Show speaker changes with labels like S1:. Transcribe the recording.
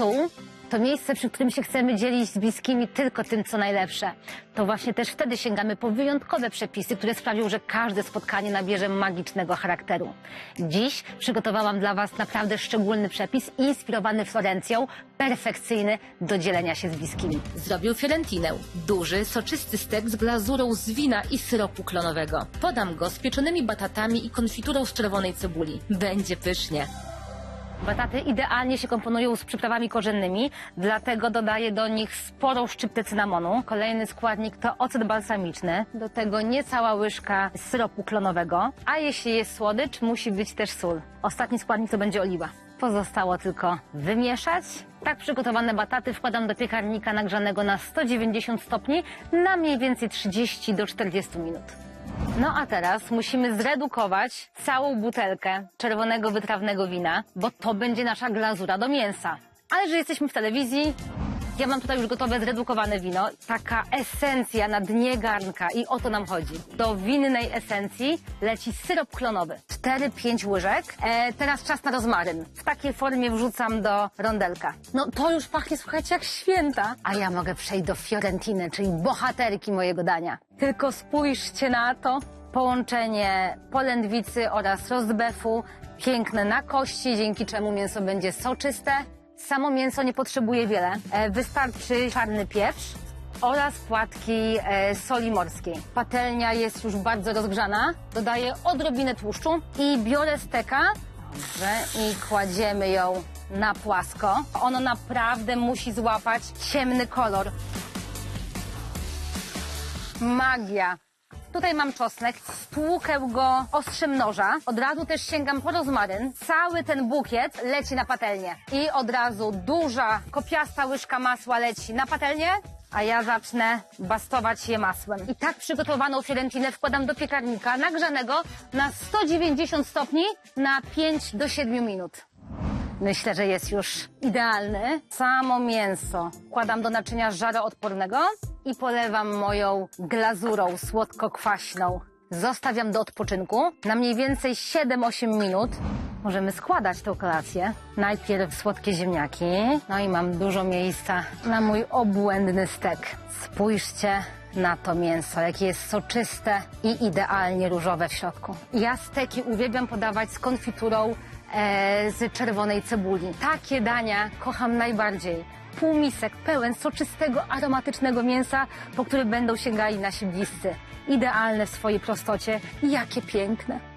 S1: Stół to miejsce, przy którym się chcemy dzielić z bliskimi tylko tym, co najlepsze. To właśnie też wtedy sięgamy po wyjątkowe przepisy, które sprawią, że każde spotkanie nabierze magicznego charakteru. Dziś przygotowałam dla Was naprawdę szczególny przepis, inspirowany Florencją, perfekcyjny do dzielenia się z bliskimi. Zrobił fiorentinę. Duży, soczysty stek z glazurą z wina i syropu klonowego. Podam go z pieczonymi batatami i konfiturą z czerwonej cebuli. Będzie pysznie. Bataty idealnie się komponują z przyprawami korzennymi, dlatego dodaję do nich sporą szczyptę cynamonu. Kolejny składnik to ocet balsamiczny, do tego niecała łyżka syropu klonowego, a jeśli jest słodycz, musi być też sól. Ostatni składnik to będzie oliwa. Pozostało tylko wymieszać. Tak przygotowane bataty wkładam do piekarnika nagrzanego na 190 stopni na mniej więcej 30 do 40 minut. No a teraz musimy zredukować całą butelkę czerwonego wytrawnego wina, bo to będzie nasza glazura do mięsa. Ale że jesteśmy w telewizji, ja mam tutaj już gotowe zredukowane wino, taka esencja na dnie garnka i o to nam chodzi. Do winnej esencji leci syrop klonowy, 4-5 łyżek. E, teraz czas na rozmaryn. W takiej formie wrzucam do rondelka. No to już pachnie, słuchajcie, jak święta. A ja mogę przejść do fiorentiny, czyli bohaterki mojego dania. Tylko spójrzcie na to. Połączenie polędwicy oraz rozbefu, piękne na kości, dzięki czemu mięso będzie soczyste. Samo mięso nie potrzebuje wiele. E, Wystarczy czarny pieprz oraz płatki e, soli morskiej. Patelnia jest już bardzo rozgrzana. Dodaję odrobinę tłuszczu i biorę steka Dobrze, i kładziemy ją na płasko. Ono naprawdę musi złapać ciemny kolor. Magia. Tutaj mam czosnek, stłukę go ostrzem noża. Od razu też sięgam po rozmaryn. Cały ten bukiet leci na patelnię. I od razu duża, kopiasta łyżka masła leci na patelnię, a ja zacznę bastować je masłem. I tak przygotowaną fiorentinę wkładam do piekarnika nagrzanego na 190 stopni na 5 do 7 minut. Myślę, że jest już idealny. Samo mięso wkładam do naczynia żaroodpornego i polewam moją glazurą słodko-kwaśną. Zostawiam do odpoczynku na mniej więcej 7-8 minut. Możemy składać tą kolację. Najpierw słodkie ziemniaki, no i mam dużo miejsca na mój obłędny stek. Spójrzcie na to mięso, jakie jest soczyste i idealnie różowe w środku. Ja steki uwielbiam podawać z konfiturą z czerwonej cebuli. Takie dania kocham najbardziej. Półmisek pełen soczystego, aromatycznego mięsa, po który będą sięgali nasi bliscy. Idealne w swojej prostocie. Jakie piękne.